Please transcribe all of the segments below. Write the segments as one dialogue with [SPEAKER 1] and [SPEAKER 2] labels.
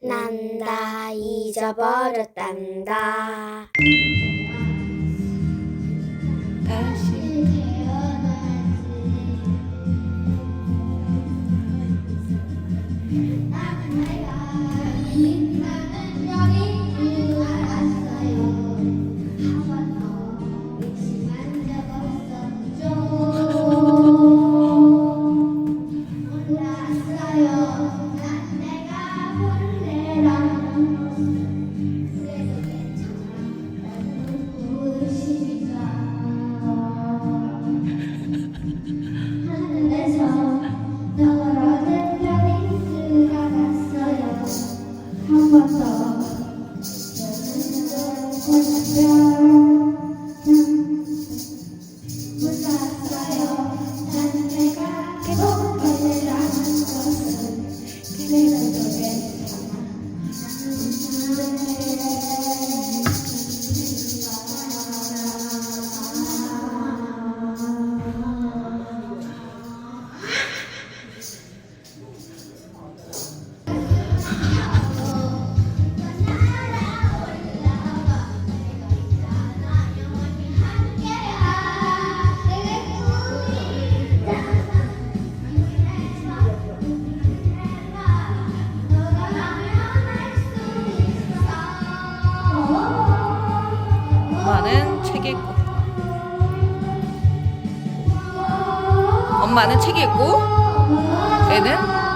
[SPEAKER 1] 난다 잊어버렸단다.
[SPEAKER 2] 많은 책이 있고 얘는?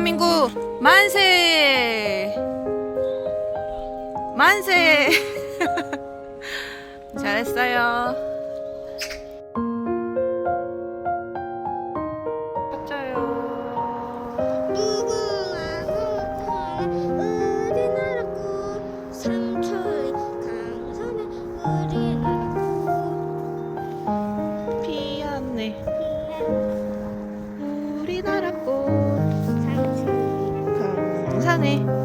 [SPEAKER 2] 대한민국 만세! 만세! 잘했어요.
[SPEAKER 3] 등산해.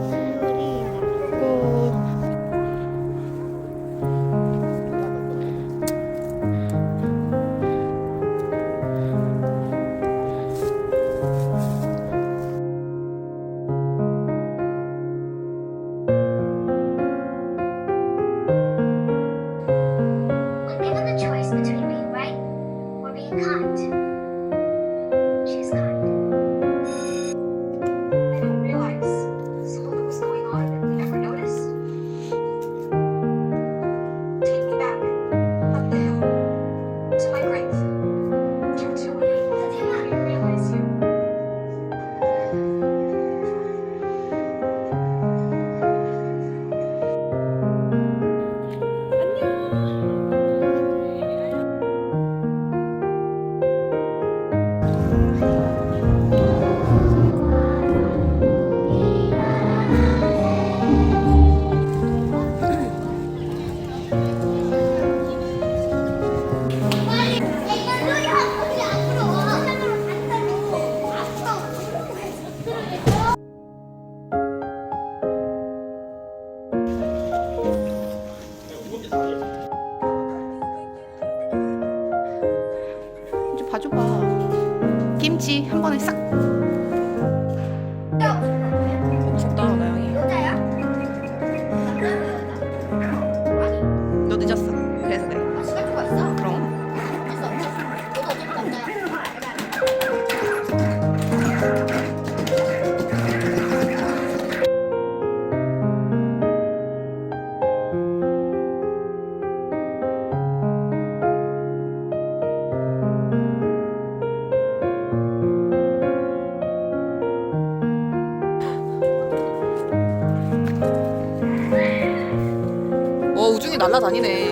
[SPEAKER 2] 날라다니네.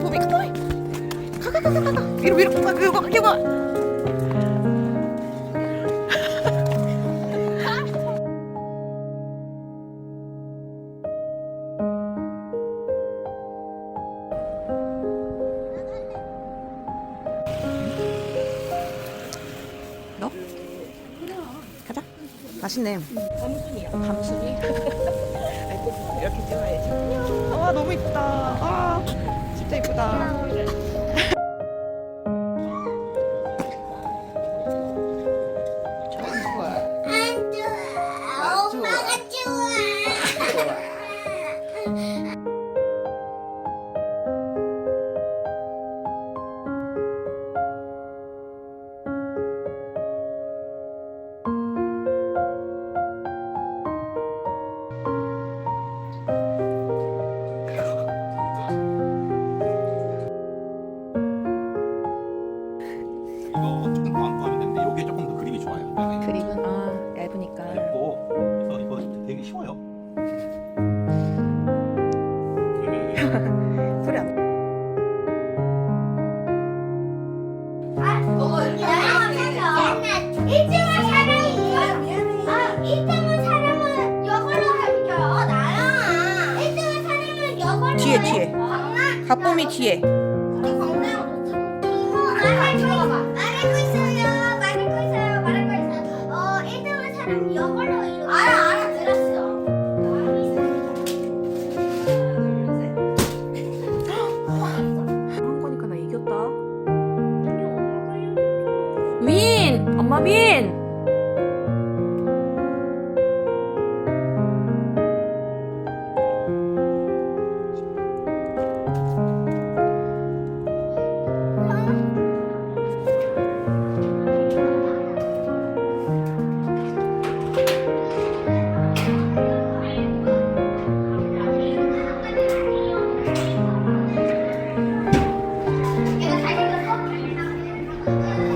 [SPEAKER 2] 포비 포비. 가가가가가. 위로 위로 가 위로 가? 가자. 맛있네. 감순이야. 감순이. 진짜 이쁘다. 뒤에, 뒤에.
[SPEAKER 1] 강남
[SPEAKER 2] 가쁨이 뒤에. Thank you.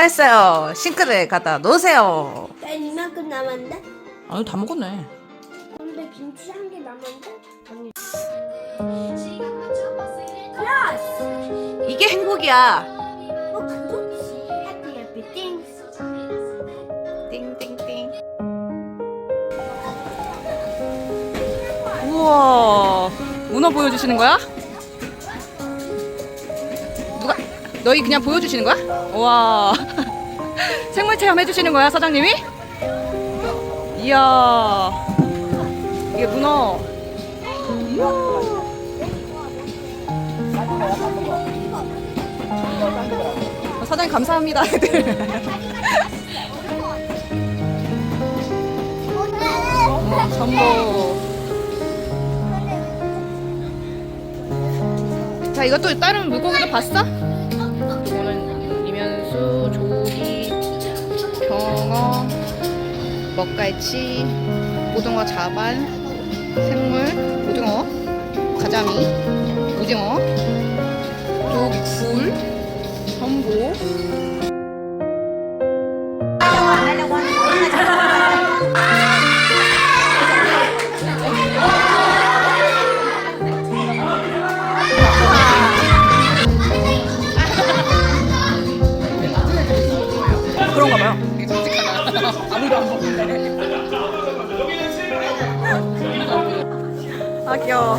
[SPEAKER 2] 잘했어요. 싱크대에 갖다 놓으세요.
[SPEAKER 1] 난 이만큼 남았는데?
[SPEAKER 2] 아유 다 먹었네.
[SPEAKER 1] 근데 김치 한 개 남았는데?
[SPEAKER 2] 이게 행복이야.
[SPEAKER 1] 어, 안 좋지. 해피 해피 띵.
[SPEAKER 2] 띵띵띵. 우와. 문어 보여주시는 거야? 누가? 너희 그냥 보여주시는 거야? 우와. 생물 체험 해주시는 거야 사장님이? 이야. 이게 문어. 이야. 사장님 감사합니다. 전복. 자, 이것도 다른 물고기도 봤어? 경어, 먹갈치, 고등어 자반, 생물, 고등어, 가자미, 오징어, 조기 굴, 전복. 아 귀여워.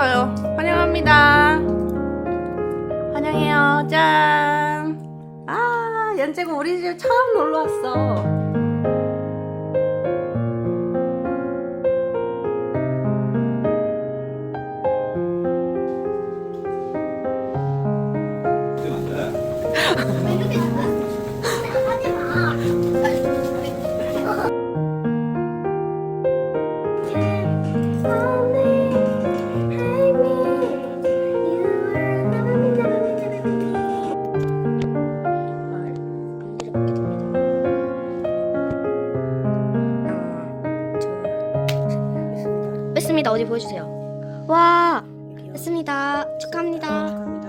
[SPEAKER 2] 같아요. 환영합니다. 환영해요. 짠. 아, 연재고 우리 집 처음 놀러 왔어.
[SPEAKER 1] 뺐습니다. 어디 보여주세요. 와, 뺐습니다. 축하합니다.